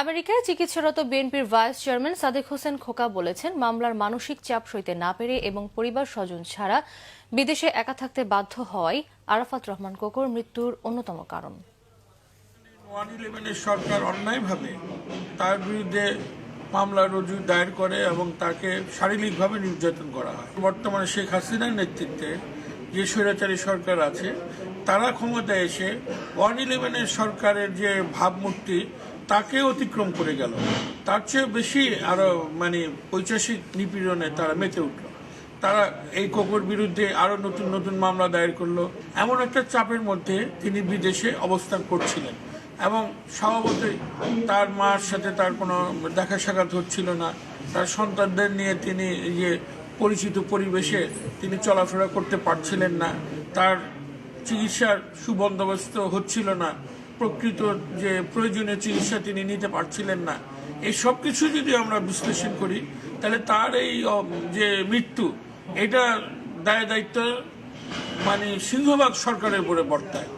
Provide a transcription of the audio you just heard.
আমেরিকায় চিকিৎসারত বিএনপির vice chairman Sadek Hossain Khoka বলেছেন, মামলার মানসিক চাপ সইতে না পেরে এবং পরিবার স্বজন ছাড়া বিদেশে একা থাকতে বাধ্য হওয়াই আরাফাত রহমান কোকর মৃত্যুর অন্যতম কারণ। ওয়ান সরকার অন্যায়ভাবে তার বিরুদ্ধে মামলা রুজু দায়ের করে এবং তাকে শারীরিকভাবে নির্যাতন করা হয়। বর্তমানে শেখ হাসিনার নেতৃত্বে যে স্বৈরাচারী সরকার আছে, তারা ক্ষমতায় এসে ওয়ান ইলেভেনের সরকারের যে ভাবমূর্তি, তাকে অতিক্রম করে গেল। তার চেয়ে বেশি আরও মানে ঐতিহাসিক নিপীড়নে তারা মেতে উঠল। তারা এই কোকর বিরুদ্ধে আরও নতুন নতুন মামলা দায়ের করল। এমন একটা চাপের মধ্যে তিনি বিদেশে অবস্থান করছিলেন। এবং স্বভাবতই তার মার সাথে তার কোনো দেখা সাক্ষাৎ হচ্ছিল না। তার সন্তানদের নিয়ে তিনি যে পরিচিত পরিবেশে তিনি চলাফেরা করতে পারছিলেন না। তার চিকিৎসার সুবন্দোবস্ত হচ্ছিল না। প্রকৃত যে প্রয়োজনীয় চিকিৎসা তিনি নিতে পারছিলেন না। এই সব কিছু যদি আমরা বিশ্লেষণ করি, তাহলে তার এই যে মৃত্যু, এটা দায় দায়িত্ব মানে সিংহভাগ সরকারের উপরে বর্তায়।